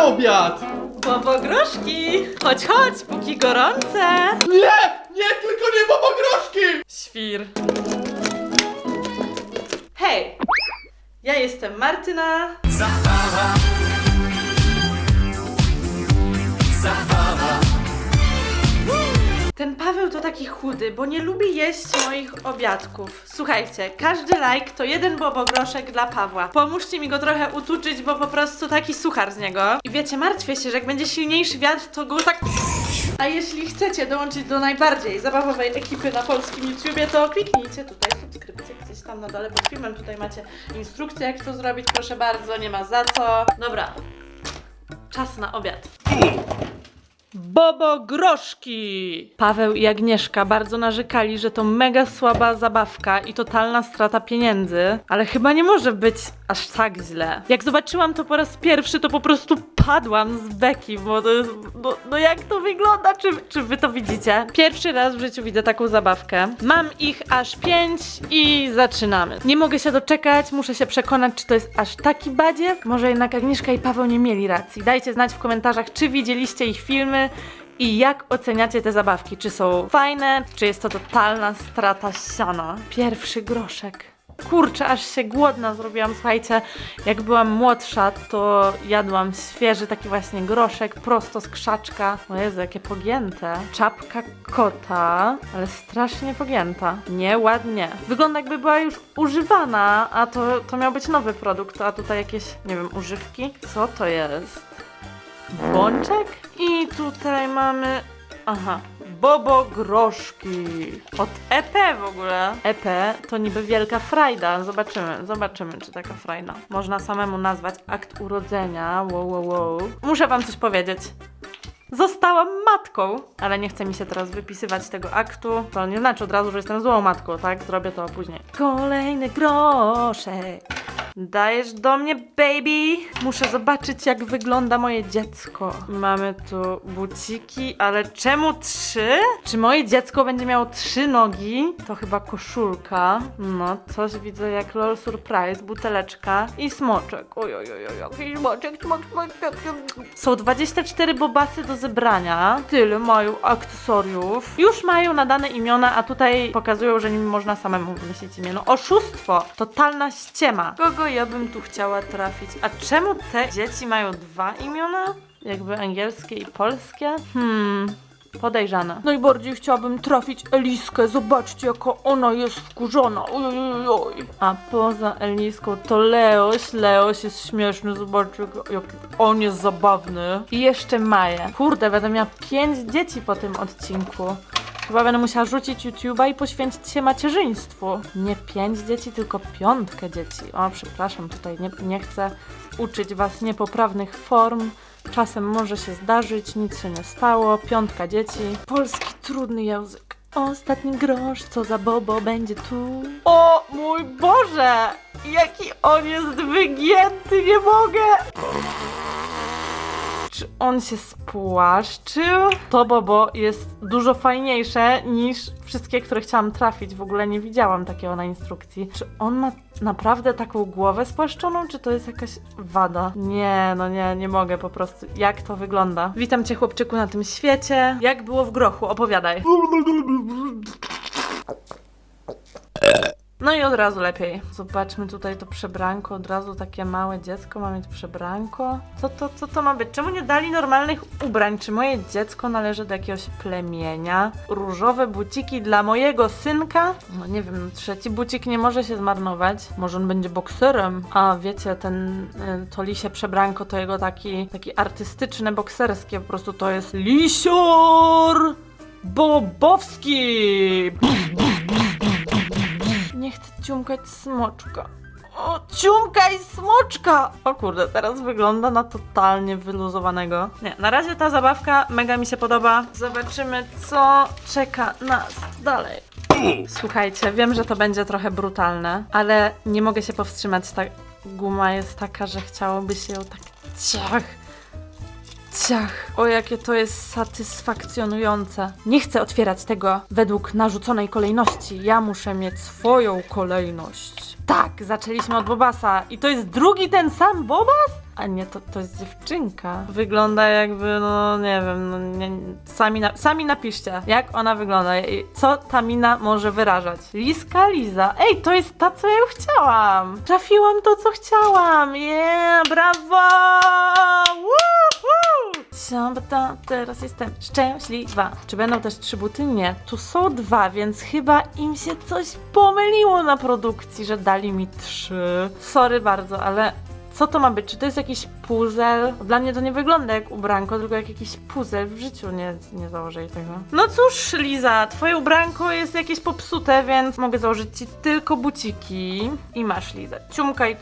na obiad! Bobogroszki! Chodź, chodź, póki gorące! Nie! Nie, tylko nie bobogroszki! Świr. Hej! Ja jestem Martyna. Ten Paweł to taki chudy, bo nie lubi jeść moich obiadków. Słuchajcie, każdy like to jeden bobogroszek dla Pawła. Pomóżcie mi go trochę utuczyć, bo po prostu taki suchar z niego. I wiecie, martwię się, że jak będzie silniejszy wiatr, to go tak... A jeśli chcecie dołączyć do najbardziej zabawowej ekipy na polskim YouTubie, to kliknijcie tutaj subskrypcję gdzieś tam na dole pod filmem. Tutaj macie instrukcję, jak to zrobić, proszę bardzo, nie ma za co. Dobra, czas na obiad. Bobo Groszki! Paweł i Agnieszka bardzo narzekali, że to mega słaba zabawka i totalna strata pieniędzy, ale chyba nie może być aż tak źle. Jak zobaczyłam to po raz pierwszy, to po prostu padłam z beki, bo to jest, no, no jak to wygląda? Czy, czy wy to widzicie? Pierwszy raz w życiu widzę taką zabawkę. Mam ich aż pięć i zaczynamy. Nie mogę się doczekać, muszę się przekonać, czy to jest aż taki badziew. Może jednak Agnieszka i Paweł nie mieli racji. Dajcie znać w komentarzach, czy widzieliście ich filmy i jak oceniacie te zabawki? Czy są fajne, czy jest to totalna strata siana? Pierwszy groszek. Kurczę, aż się głodna zrobiłam. Słuchajcie, jak byłam młodsza, to jadłam świeży taki właśnie groszek prosto z krzaczka. O Jezu, jakie pogięte. Czapka kota, ale strasznie pogięta. Nieładnie. Wygląda jakby była już używana, a to, to miał być nowy produkt, a tutaj jakieś, nie wiem, używki. Co to jest? Bączek? I tutaj mamy. Aha. Bobo groszki. Od EP w ogóle. EP to niby wielka frajda. Zobaczymy, zobaczymy, czy taka frajda. Można samemu nazwać akt urodzenia. Wow, wow, wow. Muszę wam coś powiedzieć. Zostałam matką, ale nie chce mi się teraz wypisywać tego aktu. To nie znaczy od razu, że jestem złą matką, tak? Zrobię to później. Kolejny groszek. Dajesz do mnie, baby! Muszę zobaczyć, jak wygląda moje dziecko. Mamy tu buciki, ale czemu trzy? Czy moje dziecko będzie miało trzy nogi? To chyba koszulka. No, coś widzę jak LOL Surprise, buteleczka i smoczek. Oj, oj, oj, oj, jaki smoczek, smoczek. Są 24 bobasy do zebrania. Tyle mają akcesoriów. Już mają nadane imiona, a tutaj pokazują, że nim można samemu wymyślić imię. No oszustwo! Totalna ściema. Kogo ja bym tu chciała trafić? A czemu te dzieci mają dwa imiona? Jakby angielskie i polskie? Hmm... Podejrzane. Najbardziej chciałabym trafić Eliskę. Zobaczcie, jaka ona jest wkurzona. Oj, oj, oj. A poza Eliską to Leoś. Leoś jest śmieszny. Zobaczcie, jak- jak on jest zabawny. I jeszcze Maję. Kurde, będę miała pięć dzieci po tym odcinku. Chyba będę musiała rzucić YouTube'a i poświęcić się macierzyństwu. Nie pięć dzieci, tylko piątkę dzieci. O, przepraszam, tutaj nie, nie chcę uczyć was niepoprawnych form. Czasem może się zdarzyć, nic się nie stało. Piątka dzieci. Polski trudny język. Ostatni grosz, co za bobo będzie tu. O mój Boże! Jaki on jest wygięty, nie mogę! Czy on się spłaszczył? To Bobo jest dużo fajniejsze niż wszystkie, które chciałam trafić. W ogóle nie widziałam takiego na instrukcji. Czy on ma naprawdę taką głowę spłaszczoną, czy to jest jakaś wada? Nie, no nie, nie mogę po prostu. Jak to wygląda? Witam cię, chłopczyku, na tym świecie. Jak było w grochu? Opowiadaj. No i od razu lepiej. Zobaczmy tutaj to przebranko, od razu takie małe dziecko ma mieć przebranko. Co to, co to ma być? Czemu nie dali normalnych ubrań? Czy moje dziecko należy do jakiegoś plemienia? Różowe buciki dla mojego synka? No nie wiem, trzeci bucik nie może się zmarnować. Może on będzie bokserem. A wiecie, ten, y, to lisie przebranko to jego taki, taki artystyczne, bokserskie. Po prostu to jest lisior Bobowski! Nie chcę ciumkać smoczka. O, ciumkaj smoczka! O kurde, teraz wygląda na totalnie wyluzowanego. Nie, na razie ta zabawka mega mi się podoba. Zobaczymy, co czeka nas dalej. Słuchajcie, wiem, że to będzie trochę brutalne, ale nie mogę się powstrzymać. Ta guma jest taka, że chciałoby się ją tak ciach Ciach, o jakie to jest satysfakcjonujące. Nie chcę otwierać tego według narzuconej kolejności. Ja muszę mieć swoją kolejność. Tak, zaczęliśmy od Bobasa. I to jest drugi ten sam Bobas? A nie, to, to jest dziewczynka. Wygląda jakby, no nie wiem, no nie, sami, na, sami napiszcie, jak ona wygląda i co ta mina może wyrażać. Liska Liza. Ej, to jest ta, co ja chciałam. Trafiłam to, co chciałam. Yeah, brawo! Woohoo! Siambata, teraz jestem szczęśliwa. Czy będą też trzy buty? Nie. Tu są dwa, więc chyba im się coś pomyliło na produkcji, że dali mi trzy. Sorry bardzo, ale co to ma być? Czy to jest jakiś puzzle? Dla mnie to nie wygląda jak ubranko, tylko jak jakiś puzzle. W życiu nie, nie założę tego. No cóż, Liza, twoje ubranko jest jakieś popsute, więc mogę założyć ci tylko buciki. I masz, Liza, ciumka i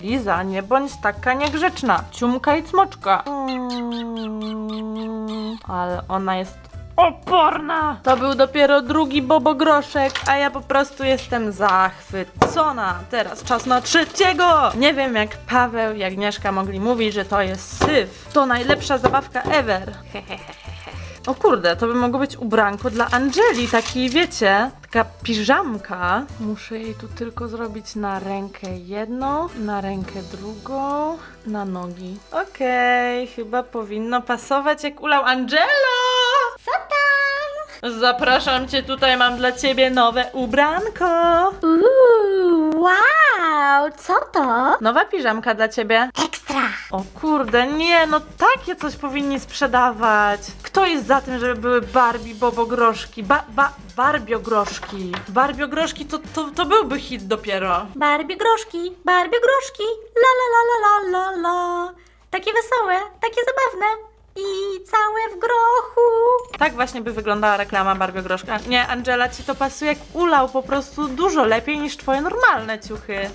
Liza, nie bądź taka niegrzeczna. Ciumka i cmoczka. Ale ona jest oporna. To był dopiero drugi bobogroszek, a ja po prostu jestem zachwycona. Teraz czas na trzeciego. Nie wiem jak Paweł i Agnieszka mogli mówić, że to jest syf. To najlepsza zabawka ever. O kurde, to by mogło być ubranko dla Angeli, taki wiecie, taka piżamka. Muszę jej tu tylko zrobić na rękę jedną, na rękę drugą, na nogi. Okej, chyba powinno pasować jak ulał Angelo! Co tam? Zapraszam cię tutaj, mam dla ciebie nowe ubranko. Uuu, wow, co to? Nowa piżamka dla ciebie. Ekstra. O kurde, nie, no takie coś powinni sprzedawać. Kto jest za tym, żeby były Barbie bobogroszki? Ba, ba, barbiogroszki. Barbiogroszki to, to, to byłby hit dopiero. Barbie groszki, Barbie groszki, la la la la la la la. Takie wesołe, takie zabawne i całe w grochu. Tak właśnie by wyglądała reklama Barbiogroszka. Nie, Angela, ci to pasuje jak ulał, po prostu dużo lepiej niż twoje normalne ciuchy.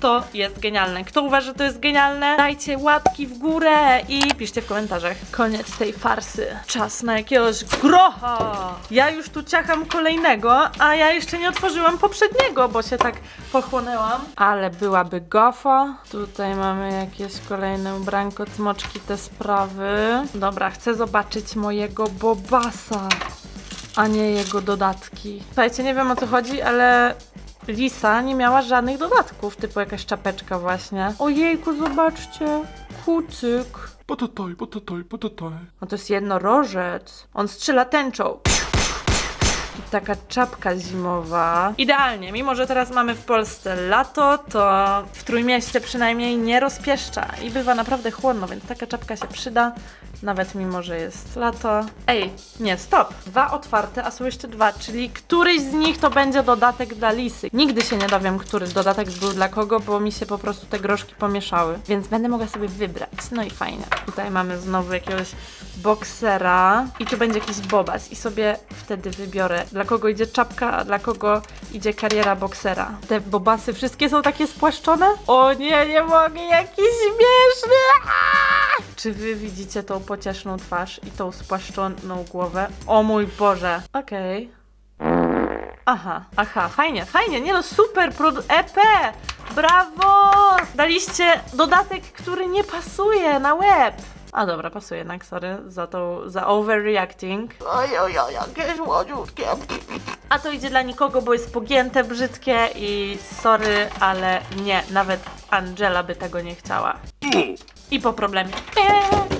To jest genialne. Kto uważa, że to jest genialne? Dajcie łapki w górę i piszcie w komentarzach. Koniec tej farsy. Czas na jakiegoś grocha. Ja już tu ciacham kolejnego, a ja jeszcze nie otworzyłam poprzedniego, bo się tak pochłonęłam. Ale byłaby gofa. Tutaj mamy jakieś kolejne ubranko, cmoczki, te sprawy. Dobra, chcę zobaczyć mojego Bobasa, a nie jego dodatki. Słuchajcie, nie wiem o co chodzi, ale Lisa nie miała żadnych dodatków, typu jakaś czapeczka właśnie. Ojejku, zobaczcie, kucyk. Potataj, potataj, potataj. No to jest jednorożec. On strzela tęczą. Taka czapka zimowa. Idealnie, mimo że teraz mamy w Polsce lato, to w Trójmieście przynajmniej nie rozpieszcza i bywa naprawdę chłodno, więc taka czapka się przyda, nawet mimo że jest lato. Ej, nie, stop! Dwa otwarte, a są jeszcze dwa, czyli któryś z nich to będzie dodatek dla Lisy. Nigdy się nie dowiem, który dodatek był dla kogo, bo mi się po prostu te groszki pomieszały, więc będę mogła sobie wybrać. No i fajnie. Tutaj mamy znowu jakiegoś boksera i tu będzie jakiś bobas i sobie wtedy wybiorę, dla kogo idzie czapka, a dla kogo idzie kariera boksera. Te bobasy wszystkie są takie spłaszczone? O nie, nie mogę, jaki śmieszny! Czy wy widzicie tą pocieszną twarz i tą spłaszczoną głowę? O mój Boże. Okej. Aha, aha, fajnie, fajnie, nie no, super, produ- EP! Brawo! Daliście dodatek, który nie pasuje na web. A dobra, pasuje jednak, sorry za tą, za overreacting. Oj, oj, oj, jakie słodziutkie. A to idzie dla nikogo, bo jest pogięte, brzydkie i sorry, ale nie, nawet Angela by tego nie chciała. I po problemie. Eee.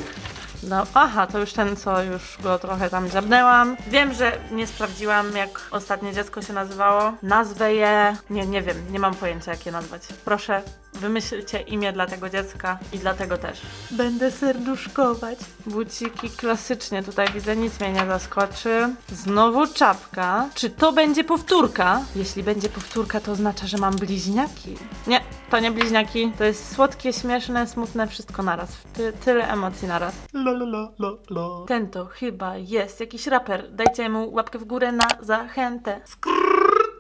No, aha, to już ten, co już go trochę tam dziabnęłam. Wiem, że nie sprawdziłam, jak ostatnie dziecko się nazywało. Nazwę je. Nie, nie wiem, nie mam pojęcia, jak je nazwać. Proszę, wymyślcie imię dla tego dziecka i dla tego też. Będę serduszkować. Buciki klasycznie tutaj widzę, nic mnie nie zaskoczy. Znowu czapka. Czy to będzie powtórka? Jeśli będzie powtórka, to oznacza, że mam bliźniaki. Nie, to nie bliźniaki. To jest słodkie, śmieszne, smutne, wszystko naraz. Ty, tyle emocji naraz. La la la la la. Ten to chyba jest jakiś raper. Dajcie mu łapkę w górę na zachętę.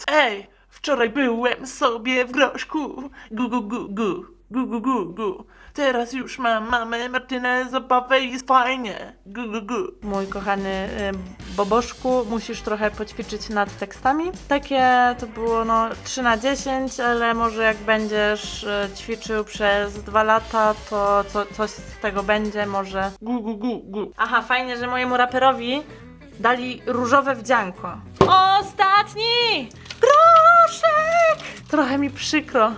Ej, wczoraj byłem sobie w groszku. Gu, gu, gu, gu. Gu, gu, gu, gu. Teraz już mam mamę, Martynę, zabawę i jest fajnie. Gu, gu, gu. Mój kochany y, Boboszku, musisz trochę poćwiczyć nad tekstami. Takie to było no 3 na 10, ale może jak będziesz y, ćwiczył przez 2 lata, to co, coś z tego będzie, może. Gu, gu, gu, gu. Aha, fajnie, że mojemu raperowi dali różowe wdzianko. Ostatni! Groszek! Trochę mi przykro,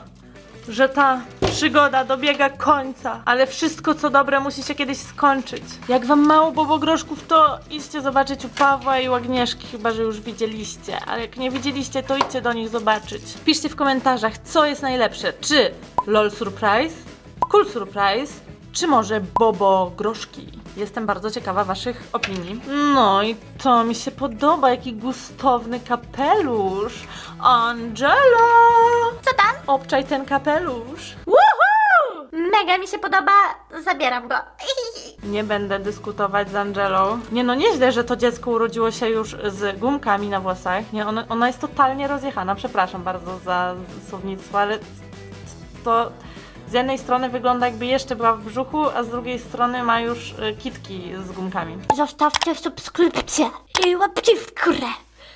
że ta przygoda dobiega końca, ale wszystko co dobre musi się kiedyś skończyć. Jak wam mało bobogroszków, to idźcie zobaczyć u Pawła i u Agnieszki, chyba że już widzieliście. Ale jak nie widzieliście, to idźcie do nich zobaczyć. Piszcie w komentarzach, co jest najlepsze. Czy LOL Surprise, Cool Surprise, czy może Bobo Groszki? Jestem bardzo ciekawa waszych opinii. No i to mi się podoba, jaki gustowny kapelusz. Angela! Co tam? Obczaj ten kapelusz. Woohoo! Mega mi się podoba, zabieram go. Nie będę dyskutować z Angelą. Nie no, nieźle, że to dziecko urodziło się już z gumkami na włosach. Nie, ona, ona jest totalnie rozjechana. Przepraszam bardzo za słownictwo, ale to z jednej strony wygląda jakby jeszcze była w brzuchu, a z drugiej strony ma już y, kitki z gumkami. Zostawcie subskrypcję i łapcie w górę.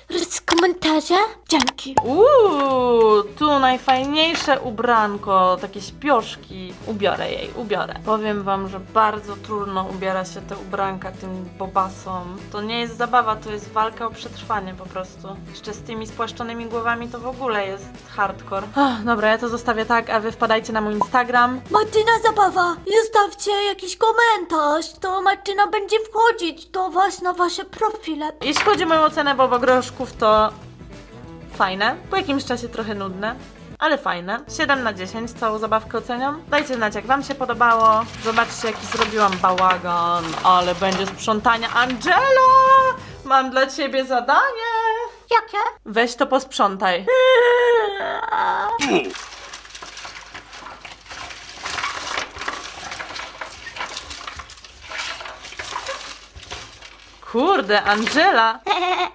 Oraz komentarze. Dzięki. Uuu, tu najfajniejsze ubranko, takie śpioszki. Ubiorę jej, ubiorę. Powiem wam, że bardzo trudno ubiera się te ubranka tym bobasom. To nie jest zabawa, to jest walka o przetrwanie po prostu. Jeszcze z tymi spłaszczonymi głowami to w ogóle jest hardcore. Ach, dobra, ja to zostawię tak, a wy wpadajcie na mój Instagram. Martyna Zabawa, zostawcie jakiś komentarz, to Martyna będzie wchodzić do was na wasze profile. Jeśli chodzi o moją ocenę to fajne, po jakimś czasie trochę nudne. Ale fajne. 7 na 10 całą zabawkę oceniam. Dajcie znać, jak Wam się podobało. Zobaczcie, jaki zrobiłam bałagan. Ale będzie sprzątania. Angela! Mam dla Ciebie zadanie. Jakie? Weź to posprzątaj. Kurde, Angela!